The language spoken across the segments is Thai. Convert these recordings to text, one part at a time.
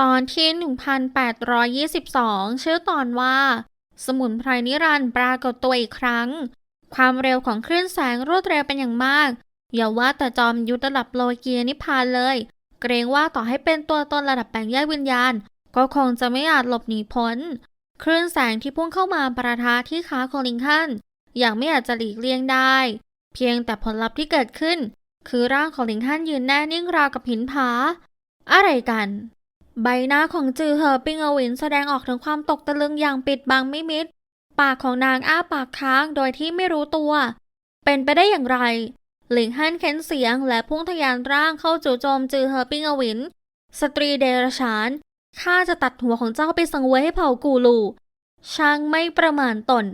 ตอนที่ 1822 ชื่อตอนว่า สมุนไพรนิรันดร์ปรากฏตัวอีกครั้ง ความเร็วของคลื่นแสงรวดเร็วเป็นอย่างมาก อย่าว่าแต่จอมยุทธระดับโลกียนิพพานเลย เกรงว่าต่อให้เป็นตัวตนระดับแปลงแยกวิญญาณ ก็คงจะไม่อาจหลบหนีพ้น คลื่นแสงที่พุ่งเข้ามาประทะที่ขาของลิงคันอย่างไม่อาจจะหลีกเลี่ยงได้ เพียงแต่ผลลัพธ์ที่เกิดขึ้น คือร่างของลิงคันยืนแน่นิ่งราวกับหินผาอะไรกัน ใบหน้าของจือเหอปิงอวินแสดงออกถึงความตกตะลึงอย่างปิดบังไม่มิด ปากของนางอ้าปากค้างโดยที่ไม่รู้ตัว เป็นไปได้อย่างไร หลิงฮั่นเค้นเสียงและพุ่งทะยานร่างเข้าจู่โจมจือเหอปิงอวิน สตรีเดรัจฉานข้าจะตัดหัวของเจ้าไปสังเวยให้เผ่ากูลู ช่างไม่ประมาณตน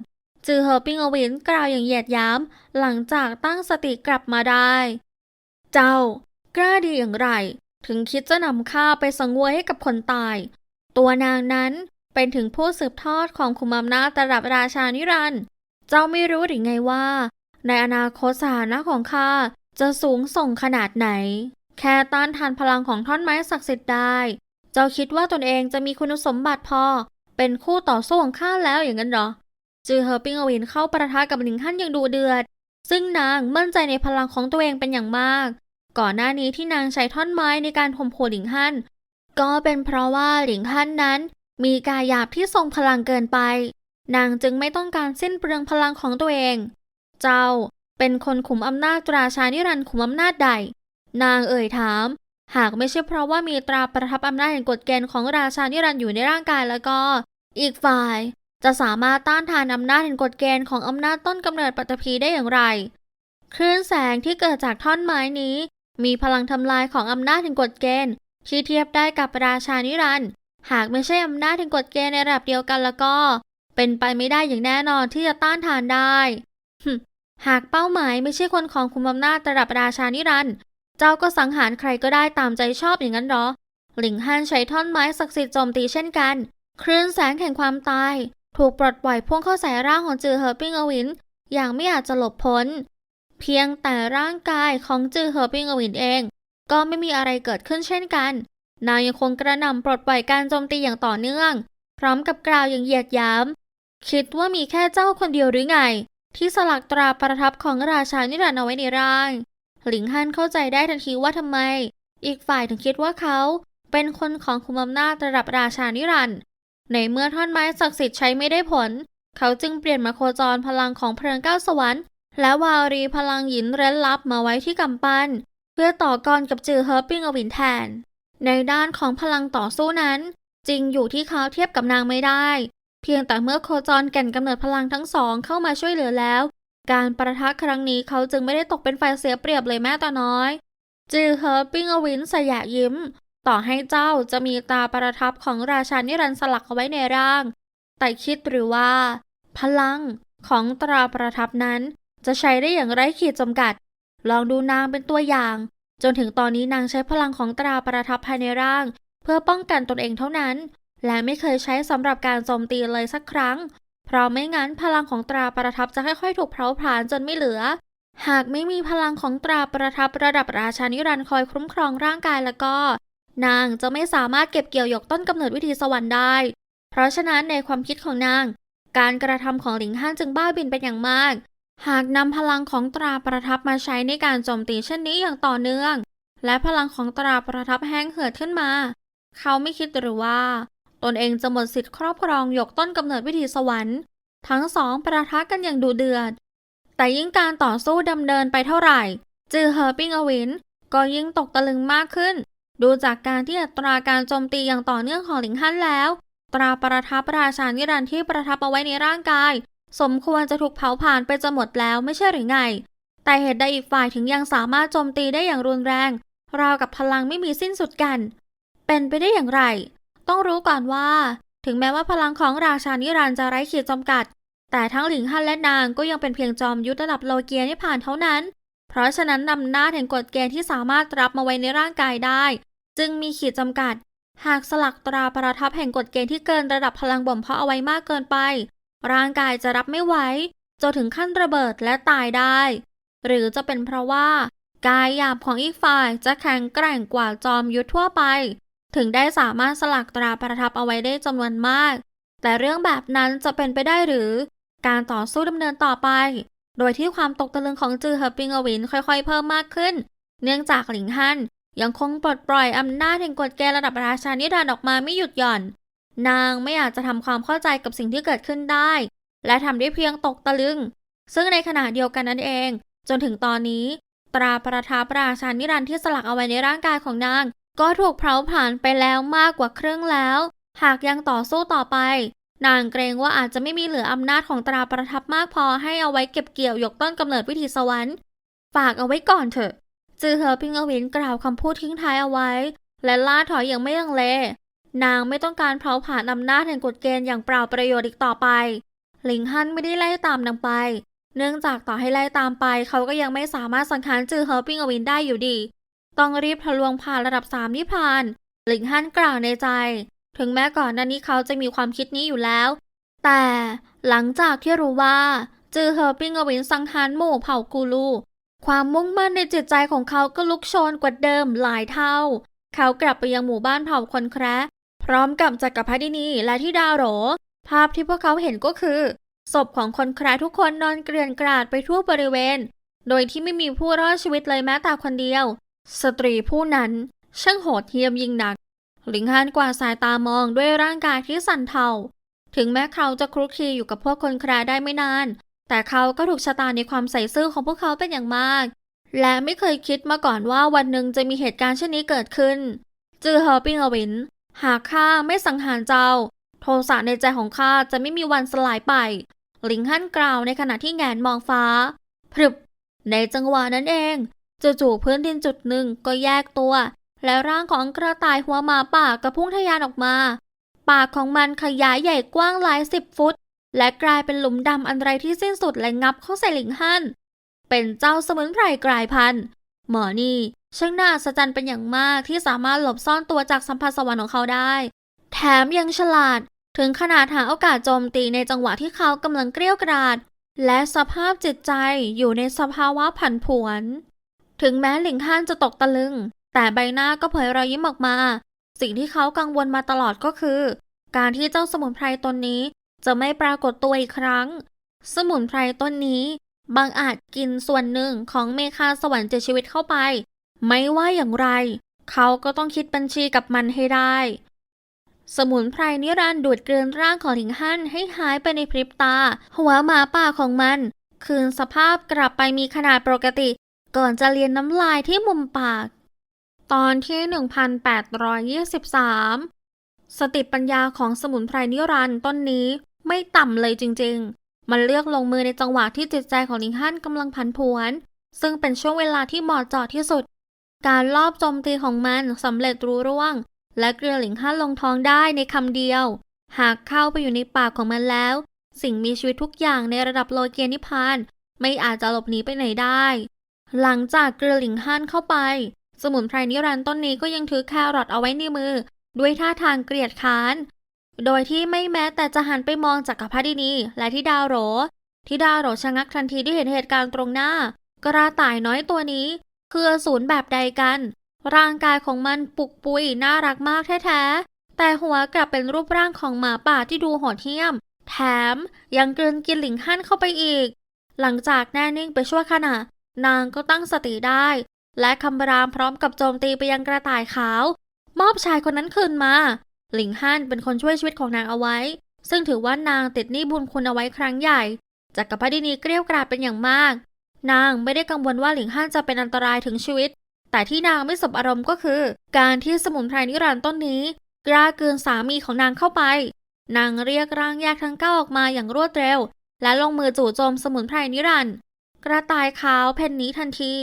จือเหอปิงอวินกล่าวอย่างเหยียดยามหลังจากตั้งสติกลับมาได้ เจ้ากล้าดีอย่างไร ถึงคิดจะนำข้าไปสังเวยให้กับคนตาย ตัวนางนั้นเป็นถึงผู้สืบทอดของคุมอำนาจระดับราชานิรันด์เจ้าไม่รู้หรือไงว่า ในอนาคตสถานะของข้าจะสูงส่งขนาดไหน แค่ต้านทานพลังของท่อนไม้ศักดิ์สิทธิ์ได้ เจ้าคิดว่าตนเองจะมีคุณสมบัติพอ เป็นคู่ต่อสู้ของข้าแล้วอย่างนั้นเหรอ จือเฮอปิงอวินเข้าประทะกับหลิงฮั่นอย่างดูเดือด ซึ่งนางมั่นใจในพลังของตัวเองเป็นอย่างมาก ก่อนหน้านี้ที่นางใช้ท่อนไม้ในการข่มขู่หลิงฮั่นก็เป็นเพราะว่าหลิงฮั่นนั้น มีกายหยาบที่ทรงพลังเกินไป นางจึงไม่ต้องการสิ้นเปลืองพลังของตัวเอง เจ้าเป็นคนขุมอำนาจตราชานิรันด์ขุมอำนาจใด นางเอ่ยถาม หากไม่ใช่เพราะว่ามีตราประทับอำนาจแห่งกฎเกณฑ์ของราชานิรันด์อยู่ในร่างกายแล้วก็ อีกฝ่ายจะสามารถต้านทานอำนาจแห่งกฎเกณฑ์ของอำนาจต้นกำเนิดปัตตภีได้อย่างไร คลื่นแสงที่เกิดจากท่อนไม้นี้ มีพลังทำลายของอำนาจแห่งกฎเกณฑ์ที่เทียบได้กับราชานิรันดร์หากไม่ใช่อำนาจแห่งกฎเกณฑ์ในระดับเดียวกันแล้วก็ เป็นไปไม่ได้อย่างแน่นอนที่จะต้านทานได้หากเป้าหมายไม่ใช่คนของคุมอำนาจระดับราชานิรันดร์เจ้าก็สังหารใครก็ได้ตามใจชอบอย่างนั้นเหรอ หลิงฮั่นใช้ท่อนไม้ศักดิ์สิทธิ์โจมตีเช่นกัน คลื่นแสงแห่งความตาย ถูกปลดปล่อยพุ่งเข้าใส่ร่างของจือเหอร์ปิงอวิน อย่างไม่อาจจะหลบพ้น เพียงแต่ร่างกายของจือเหอปิงอวินเอง ก็ไม่มีอะไรเกิดขึ้นเช่นกัน นางยังคงกระหน่ำปลดปล่อยการโจมตีอย่างต่อเนื่อง พร้อมกับกล่าวอย่างเหยียดหยาม คิดว่ามีแค่เจ้าคนเดียวหรือไง ที่สลักตราประทับของราชานิรันดร์เอาไว้ในร่าง หลิงฮั่นเข้าใจได้ทันทีว่าทำไม อีกฝ่ายถึงคิดว่าเขาเป็นคนของคุมอำนาจระดับราชานิรันดร์ในเมื่อท่อนไม้ศักดิ์สิทธิ์ใช้ไม่ได้ผล เขาจึงเปลี่ยนมาโคจรพลังของเพลิงเก้าสวรรค์ และวารีพลังหยินเร้นลับมาไว้ที่กำปั้น เพื่อต่อกรกับจือเฮอร์ปิงอวินแทน ในด้านของพลังต่อสู้นั้น จริงอยู่ที่เขาเทียบกับนางไม่ได้ เพียงแต่เมื่อโคจรแก่นกำเนิดพลังทั้งสองเข้ามาช่วยเหลือแล้ว การประทะครั้งนี้เขาจึงไม่ได้ตกเป็นฝ่ายเสียเปรียบเลยแม้แต่น้อย จือเฮอร์ปิงอวินสยะยิ้ม ต่อให้เจ้าจะมีตาประทับของราชานิรันสลักเอาไว้ในร่าง แต่คิดหรือว่า พลังของตราประทับนั้น จะใช้ได้อย่างไร้ขีดจำกัด ลองดูนางเป็นตัวอย่าง จนถึงตอนนี้นางใช้พลังของตราประทับภายในร่าง เพื่อป้องกันตนเองเท่านั้น และไม่เคยใช้สำหรับการโจมตีเลยสักครั้ง เพราะไม่งั้นพลังของตราประทับจะค่อยๆ ถูกเผาผลาญจนไม่เหลือ หากไม่มีพลังของตราประทับระดับราชานิรันดร์คอยคุ้มครองร่างกายแล้วก็ นางจะไม่สามารถเก็บเกี่ยวหยกต้นกำเนิดวิธีสวรรค์ได้ เพราะฉะนั้นในความคิดของนาง การกระทำของหลิงฮั่นจึงบ้าบินเป็นอย่างมาก หากนำพลังของตราประทับมาใช้ในการโจมตีเช่นนี้อย่างต่อเนื่อง และพลังของตราประทับแห้งเหือดขึ้นมา เขาไม่คิดหรือว่า ตนเองจะหมดสิทธิ์ครอบครองหยกต้นกำเนิดวิธีสวรรค์ ทั้งสองประทะกันอย่างดุเดือด แต่ยิ่งการต่อสู้ดำเนินไปเท่าไหร่ จือเฮอร์ปิงอวินก็ยิ่งตกตะลึงมากขึ้น ดูจากการที่อัตราการโจมตีอย่างต่อเนื่องของหลิงฮั่นแล้ว ตราประทับราชานิรันดร์ที่ประทับเอาไว้ในร่างกาย สมควรจะถูกเผาผลาญไปจะหมดแล้วไม่ใช่หรือไง แต่เหตุใดอีกฝ่ายถึงยังสามารถโจมตีได้อย่างรุนแรง ราวกับพลังไม่มีสิ้นสุดกัน เป็นไปได้อย่างไร ต้องรู้ก่อนว่า ถึงแม้ว่าพลังของราชานิรันจะไร้ขีดจำกัด แต่ทั้งหลิงฮั่นและนางก็ยังเป็นเพียงจอมยุทธระดับโลเกียนิพพานเท่านั้น เพราะฉะนั้นนำหน้าแห่งกฎเกณฑ์ที่สามารถรับมาไว้ในร่างกายได้ จึงมีขีดจำกัดหากสลักตราประทับแห่งกฎเกณฑ์ที่เกินระดับพลังบ่มเพาะเอาไว้มากเกินไป ร่างกายจะรับไม่ไหวจนถึงขั้นระเบิดและตายได้ หรือจะเป็นเพราะว่า กายหยาบของอีกฝ่ายจะแข็งแกร่งกว่าจอมยุทธทั่วไป ถึงได้สามารถสลักตราประทับเอาไว้ได้จำนวนมาก แต่เรื่องแบบนั้นจะเป็นไปได้หรือ การต่อสู้ดำเนินต่อไป โดยที่ความตกตะลึงของจือเฮอร์ปิงอวินค่อยๆ เพิ่มมากขึ้น เนื่องจากหลิงฮั่นยังคงปลดปล่อยอำนาจแห่งกฎเกณฑ์ระดับราชานิรันดร์ออกมาไม่หยุดหย่อน นางไม่อาจจะทำความเข้าใจกับสิ่งที่เกิดขึ้นได้ และทำได้เพียงตกตะลึง ซึ่งในขณะเดียวกันนั่นเอง จนถึงตอนนี้ ตราประทับราชานิรันดร์ที่สลักเอาไว้ในร่างกายของนาง ก็ถูกเผาผลาญไปแล้วมากกว่าครึ่งแล้ว หากยังต่อสู้ต่อไป นางเกรงว่าอาจจะไม่มีเหลืออำนาจของตราประทับมากพอให้เอาไว้เก็บเกี่ยวยกต้นกำเนิดวิถีสวรรค์ฝากเอาไว้ก่อนเถอะจือเหอพิงอวินกล่าวคำพูดทิ้งท้ายเอาไว้ และล่าถอยอย่างไม่ลังเล นางไม่ต้องการเผาผลาญอำนาจแห่งกฎเกณฑ์อย่างเปล่าประโยชน์อีกต่อไป หลิงฮั่นไม่ได้ไล่ตามนางไป เนื่องจากต่อให้ไล่ตามไป เขาก็ยังไม่สามารถสังหารจือเหอร์ปิงอวินได้อยู่ดี ต้องรีบทะลวงผ่านระดับสามนิพพาน หลิงฮั่นกล่าวในใจ ถึงแม้ก่อนหน้านี้เขาจะมีความคิดนี้อยู่แล้ว แต่หลังจากที่รู้ว่าจือเหอร์ปิงอวินสังหารหมู่เผ่ากูลูความมุ่งมั่นในจิตใจของเขาก็ลุกโชนกว่าเดิมหลายเท่า เขากลับไปยังหมู่บ้านเผ่าคนแคระ พร้อมกับจักรพรรดินีและที่ดาวโหรภาพที่พวกเขาเห็นก็คือ ศพของคนแคระทุกคนนอนเกลื่อนกราดไปทั่วบริเวณ โดยที่ไม่มีผู้รอดชีวิตเลยแม้แต่คนเดียว สตรีผู้นั้นช่างโหดเหี้ยมยิ่งนัก หลิงฮานกวาดสายตามองด้วยร่างกายที่สั่นเทา ถึงแม้เขาจะคลุกคลีอยู่กับพวกคนแคระได้ไม่นาน แต่เขาก็ถูกชะตาในความใส่ซื่อของพวกเขาเป็นอย่างมาก และไม่เคยคิดมาก่อนว่าวันหนึ่งจะมีเหตุการณ์เช่นนี้เกิดขึ้นจือเฮอปิงอวิน หากข้าไม่สังหารเจ้า โทสะในใจของข้าจะไม่มีวันสลายไป หลิงฮั่นกล่าวในขณะที่แงนมองฟ้าพรึบ ในจังหวะนั้นเองจู่ๆพื้นดินจุดหนึ่งก็แยกตัว และร่างของกระต่ายหัวหมาป่ากระพุ่งทะยานออกมา ปากของมันขยายใหญ่กว้างหลายสิบฟุต และกลายเป็นหลุมดำอันไรที่สิ้นสุดและงับเข้าใส่หลิงฮั่นเป็นเจ้าสมุนไพรกลายพันธุ์หมอนี่ ช่างน่าสะใจเป็นอย่างมากที่สามารถหลบซ่อนตัวจากสัมผัสสวรรค์ของเขาได้ แถมยังฉลาด ถึงขนาดหาโอกาสโจมตีในจังหวะที่เขากำลังเกลี้ยกราด และสภาพจิตใจอยู่ในสภาวะผันผวน ถึงแม้หลิงฮั่นจะตกตะลึง แต่ใบหน้าก็เผยรอยยิ้มออกมา สิ่งที่เขากังวลมาตลอดก็คือ การที่เจ้าสมุนไพรตนนี้จะไม่ปรากฏตัวอีกครั้ง สมุนไพรต้นนี้บางอาจกินส่วนหนึ่งของเมฆาสวรรค์เจ็ดชีวิตเข้าไป ไม่ว่าอย่างไร เขาก็ต้องคิดบัญชีกับมันให้ได้ สมุนไพรนิรันดร์ดูดกลืนร่างของหลิงฮั่นให้หายไปในพริบตา หัวหมาป่าของมัน คืนสภาพกลับไปมีขนาดปกติ ก่อนจะเลียนน้ำลายที่มุมปาก ตอนที่ 1823 สติปัญญาของสมุนไพรนิรันดร์ต้นนี้ไม่ต่ำเลยจริง ๆ มันเลือกลงมือในจังหวะที่จิตใจของหลิงฮั่นกำลังผันผวน ซึ่งเป็นช่วงเวลาที่เหมาะเจาะที่สุด การลอบโจมตีของมันสำเร็จรู้ร่วง และเกลือหลิงฮั่นลงท้องได้ในคำเดียว หากเข้าไปอยู่ในปากของมันแล้ว สิ่งมีชีวิตทุกอย่างในระดับโลเกียนิพาน ไม่อาจจะหลบหนีไปไหนได้ หลังจากเกลือหลิงฮั่นเข้าไป สมุนไพรนิรันต์ต้นนี้ก็ยังถือแครอทเอาไว้ในมือ ด้วยท่าทางเกลียดค้าน โดยที่ไม่แม้แต่จะหันไปมองจากกัพพรดินีและที่ดาโหรที่ดาโหรชะงักทันทีที่เห็นเหตุการณ์ตรงหน้ากระต่ายน้อยตัวนี้ คืออสูรแบบใดกัน ร่างกายของมันปุกปุยน่ารักมากแท้ๆ แต่หัวกลับเป็นรูปร่างของหมาป่าที่ดูโหดเหี้ยม แถมยังกลืนกินหลิงฮั่นเข้าไปอีก หลังจากแน่นิ่งไปชั่วขณะ นางก็ตั้งสติได้ และคำรามพร้อมกับโจมตีไปยังกระต่ายขาว มอบชายคนนั้นคืนมา หลิงฮั่นเป็นคนช่วยชีวิตของนางเอาไว้ ซึ่งถือว่านางติดหนี้บุญคุณเอาไว้ครั้งใหญ่จากกัพพรดินีเกลี้ยวกราดเป็นอย่างมาก นางไม่ได้กังวลว่าหลิงฮั่นจะเป็นอันตรายถึงชีวิต แต่ที่นางไม่สบอารมณ์ก็คือ การที่สมุนไพรนิรันดร์ต้นนี้กล้าเกินสามีของนางเข้าไป นางเรียกร่างแยกทั้งเก้าออกมาอย่างรวดเร็ว และลงมือจู่โจมสมุนไพรนิรันดร์กระต่ายขาวเพ่นนี้ทันที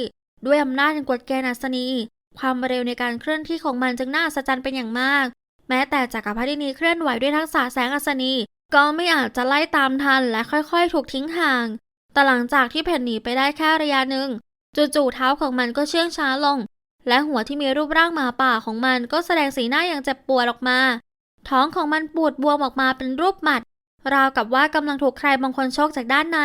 ด้วยอำนาจแห่งกฎเกณฑ์อัศนี ความเร็วในการเคลื่อนที่ของมันจึงน่าอัศจรรย์เป็นอย่างมาก แม้แต่จักรพรรดินีเคลื่อนไหวด้วยทักษะแสงอัศนี ก็ไม่อาจจะไล่ตามทันและค่อยๆ ถูกทิ้งห่าง แต่หลังจากที่เพ่นหนีไปได้แค่ระยะหนึ่งจู่ๆเท้าของมันก็เชื่องช้าลง และหัวที่มีรูปร่างหมาป่าของมันก็แสดงสีหน้าอย่างเจ็บปวดออกมา ท้องของมันปูดบวมออกมาเป็นรูปหมัด ราวกับว่ากำลังถูกใครบางคนชกจากด้านใน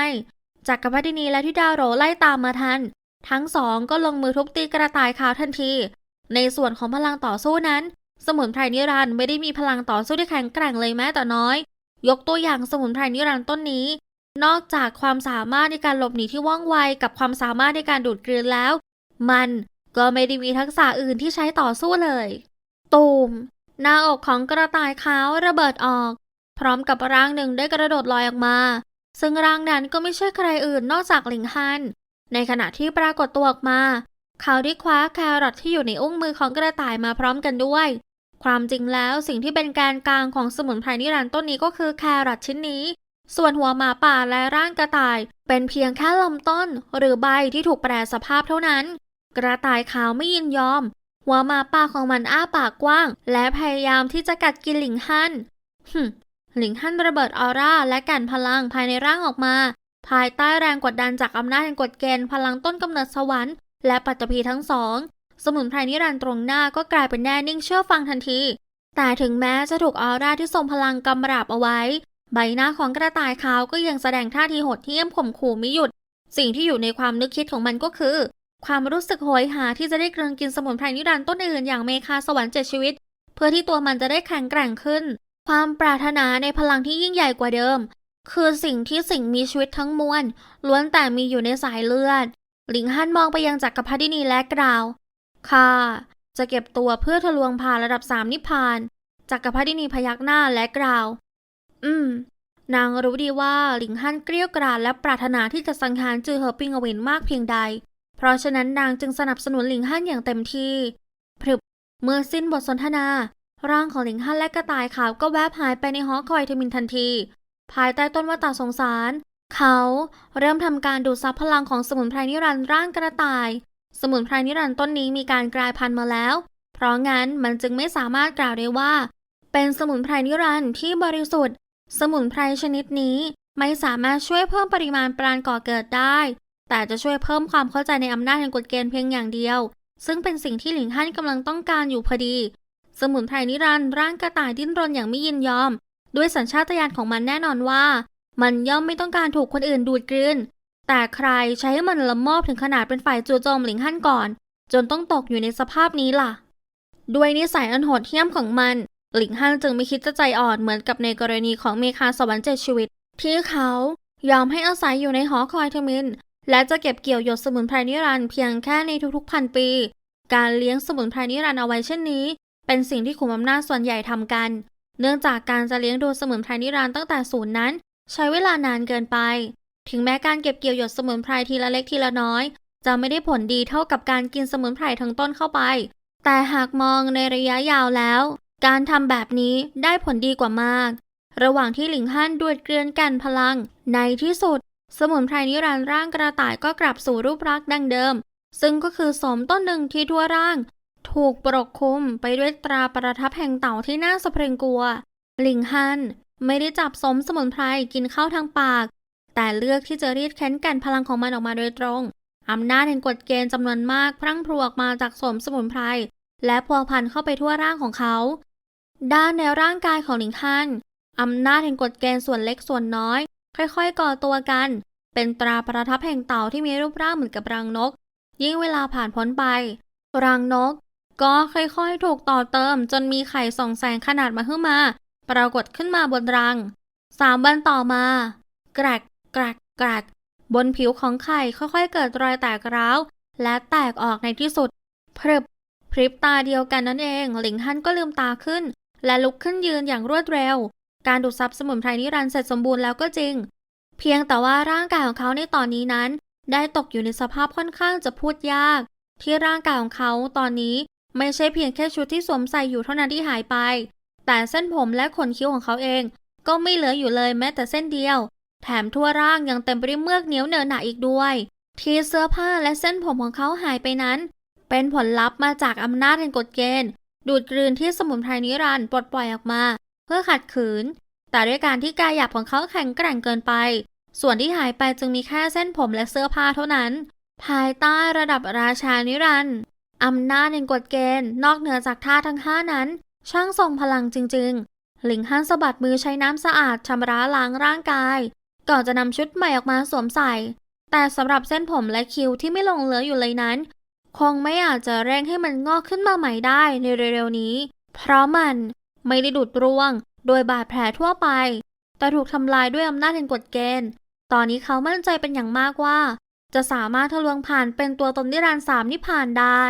จักรพรรดินีและที่ดาวโรไล่ตามมาทัน ทั้งสองก็ลงมือทุบตีกระต่ายขาวทันที ในส่วนของพลังต่อสู้นั้น สมุนไพรนิรันด์ไม่ได้มีพลังต่อสู้ที่แข็งแกร่งเลยแม้แต่น้อย ยกตัวอย่างสมุนไพรนิรันด์ต้นนี้ นอกจากความสามารถในการหลบหนีที่ว่องไวกับความสามารถในการดูดกลืนแล้ว มันก็ไม่ได้มีทักษะอื่นที่ใช้ต่อสู้เลย ตูม หน้าอกของกระต่ายขาวระเบิดออก พร้อมกับร่างหนึ่งได้กระโดดลอยออกมา ซึ่งร่างนั้นก็ไม่ใช่ใครอื่นนอกจากหลิงฮัน ในขณะที่ปรากฏตัวออกมา เขาได้คว้าแครอทที่อยู่ในอุ้งมือของกระต่ายมาพร้อมกันด้วย ความจริงแล้วสิ่งที่เป็นแกนกลางของสมุนไพรนิรันดร์ต้นนี้ก็คือแครอทชิ้นนี้ ส่วนหัวหมาป่าและร่างกระต่าย เป็นเพียงแค่ลำต้น หรือใบที่ถูกแปรสภาพเท่านั้น กระต่ายขาวไม่ยินยอม หัวหมาป่าของมันอ้าปากกว้าง และพยายามที่จะกัดกินหลิงฮั่นหึหลิงฮั่นระเบิดออร่าและกันพลังภายในร่างออกมา ภายใต้แรงกดดันจากอำนาจแห่งกฎเกณฑ์พลังต้นกำเนิดสวรรค์และปัตตภีทั้งสอง สมุนไพรนิรันดร์ตรงหน้าก็กลายเป็นแน่นิ่งเชื่อฟังทันที แต่ถึงแม้จะถูกออร่าที่ทรงพลังกำราบเอาไว้ ใบหน้าของกระต่ายขาวก็ยังแสดงท่าทีโหดเหี้ยมข่มขู่ไม่หยุด สิ่งที่อยู่ในความนึกคิดของมันก็คือ ความรู้สึกโหยหาที่จะได้กลืนกินสมุนไพรนิรันดร์ต้นอื่นอย่างเมคาสวรรค์เจ็ดชีวิต เพื่อที่ตัวมันจะได้แข็งแกร่งขึ้น ความปรารถนาในพลังที่ยิ่งใหญ่กว่าเดิม คือสิ่งที่สิ่งมีชีวิตทั้งมวลล้วนแต่มีอยู่ในสายเลือด หลิงฮั่นมองไปยังจักรพรรดินีและกล่าวค่ะจะเก็บตัวเพื่อทะลวงผ่านระดับสามนิพพานจักรพรรดินีพยักหน้าและกล่าว อืม นางรู้ดีว่าหลิงฮั่นเกลี้ยวกราดและปรารถนาที่จะสังหารจือเหอปิงอเวนมากเพียงใด เพราะฉะนั้นนางจึงสนับสนุนหลิงฮั่นอย่างเต็มที่พรึบเมื่อสิ้นบทสนทนา ร่างของหลิงฮั่นและกระต่ายขาวก็แวบหายไปในหอคอยเทมินทันที ภายใต้ต้นว่าตาสงสาร เขาเริ่มทำการดูดซับพลังของสมุนไพรนิรันดร์ร่างกระต่าย สมุนไพรนิรันดร์ต้นนี้มีการกลายพันธุ์มาแล้ว เพราะงั้นมันจึงไม่สามารถกล่าวได้ว่า เป็นสมุนไพรนิรันดร์ที่บริสุทธิ์ สมุนไพรชนิดนี้ไม่สามารถช่วยเพิ่มปริมาณปราณก่อเกิดได้ แต่จะช่วยเพิ่มความเข้าใจในอำนาจแห่งกฎเกณฑ์เพียงอย่างเดียว ซึ่งเป็นสิ่งที่หลิงฮั่นกำลังต้องการอยู่พอดี สมุนไพรนิรันดร์ร่างกระต่ายดิ้นรนอย่างไม่ยินยอม ด้วยสัญชาตญาณของมันแน่นอนว่า มันย่อมไม่ต้องการถูกคนอื่นดูดกลืน แต่ใครใช้ให้มันละมอบถึงขนาดเป็นฝ่ายจู่โจมหลิงฮั่นก่อน จนต้องตกอยู่ในสภาพนี้ล่ะ ด้วยนิสัยอันโหดเหี้ยมของมัน หลิงฮั่นจึงไม่คิดจะใจอ่อนเหมือนกับในกรณีของเมคาสวรรค์เจ็ดชีวิต ที่เขายอมให้อาศัยอยู่ในหอคอยเทมิน และจะเก็บเกี่ยวหยดสมุนไพรนิรันด์เพียงแค่ในทุกๆพันปี การเลี้ยงสมุนไพรนิรันด์เอาไว้เช่นนี้ เป็นสิ่งที่ขุมอำนาจส่วนใหญ่ทำกัน เนื่องจากการจะเลี้ยงดูสมุนไพรนิรันด์ตั้งแต่ศูนย์นั้น ใช้เวลานานเกินไป ถึงแม้การเก็บเกี่ยวหยดสมุนไพรทีละเล็กทีละน้อย จะไม่ได้ผลดีเท่ากับการกินสมุนไพรทั้งต้นเข้าไป แต่หากมองในระยะยาวแล้ว การทำแบบนี้ได้ผลดีกว่ามาก ระหว่างที่หลิงฮั่นดวดเกลือนกันพลัง ในที่สุด สมุนไพรนิรันดร์ร่างกระต่ายก็กลับสู่รูปลักษณ์ดังเดิม ซึ่งก็คือสมต้นหนึ่งที่ทั่วร่าง ถูกปกคลุมไปด้วยตราประทับแห่งเต่าที่น่าสะเพรงกลัว หลิงฮั่นไม่ได้จับสมสมุนไพรกินเข้าทางปาก แต่เลือกที่จะรีดเค้นกันพลังของมันออกมาโดยตรงอำนาจแห่งกฎเกณฑ์จำนวนมากพรั่งพรูออกมาจากสมสมุนไพรและพัวพันเข้าไปทั่วร่างของเขา ด้านในร่างกายของหลิงฮั่นอำนาจแห่งกฎเกณฑ์ส่วนเล็กส่วนน้อย ค่อยๆ ก่อตัวกัน เป็นตราประทับแห่งเต่าที่มีรูปร่างเหมือนกับรังนก ยิ่งเวลาผ่านพ้นไป รังนก ก็ค่อยๆ ถูกต่อเติม จนมีไข่ส่องแสงขนาดมาขึ้นมา ปรากฏขึ้นมาบนรังสามวันต่อมา แกรกแกรกแกรกบนผิวของไข่ค่อยๆ เกิดรอยแตกร้าว และแตกออกในที่สุดพรึบพริบตาเดียวกันนั่นเอง หลิงฮั่นก็ลืมตาขึ้น และลุกขึ้นยืนอย่างรวดเร็ว การดูดซับสมุนไพรนิรันดร์เสร็จสมบูรณ์แล้วก็จริง เพียงแต่ว่าร่างกายของเขาในตอนนี้นั้น ได้ตกอยู่ในสภาพค่อนข้างจะพูดยาก ที่ร่างกายของเขาตอนนี้ไม่ใช่เพียงแค่ชุดที่สวมใส่อยู่เท่านั้นที่หายไป แต่เส้นผมและขนคิ้วของเขาเอง ก็ไม่เหลืออยู่เลยแม้แต่เส้นเดียว แถมทั่วร่างยังเต็มไปด้วยเมือกเหนียวเหนอะหนะอีกด้วย ที่เสื้อผ้าและเส้นผมของเขาหายไปนั้น เป็นผลลัพธ์มาจากอำนาจแห่งกฎเกณฑ์ ดูดกลืนที่สมุนไพรนิรันดร์ปลดปล่อยออกมา เพื่อขัดขืน แต่ด้วยการที่กายหยาบของเขาแข็งแกร่งเกินไป ส่วนที่หายไปจึงมีแค่เส้นผมและเสื้อผ้าเท่านั้น ภายใต้ระดับราชานิรันดร์อำนาจแห่งกฎเกณฑ์นอกเหนือจากท่าทั้งห้านั้น ช่างทรงพลังจริง ๆ หลิงฮั่นสะบัดมือใช้น้ำสะอาดชำระล้างร่างกาย ก่อนจะนำชุดใหม่ออกมาสวมใส่ แต่สำหรับเส้นผมและคิ้วที่ไม่ลงเหลืออยู่เลยนั้น คงไม่อาจจะเร่งให้มันงอกขึ้นมาใหม่ได้ในเร็วๆนี้ เพราะมันไม่ได้ดูดร่วง โดยบาดแผลทั่วไป แต่ถูกทำลายด้วยอำนาจแห่งกฎเกณฑ์ ตอนนี้เขามั่นใจเป็นอย่างมากว่า จะสามารถทะลวงผ่านเป็นตัวตนนิรันดร์สามนิพพานได้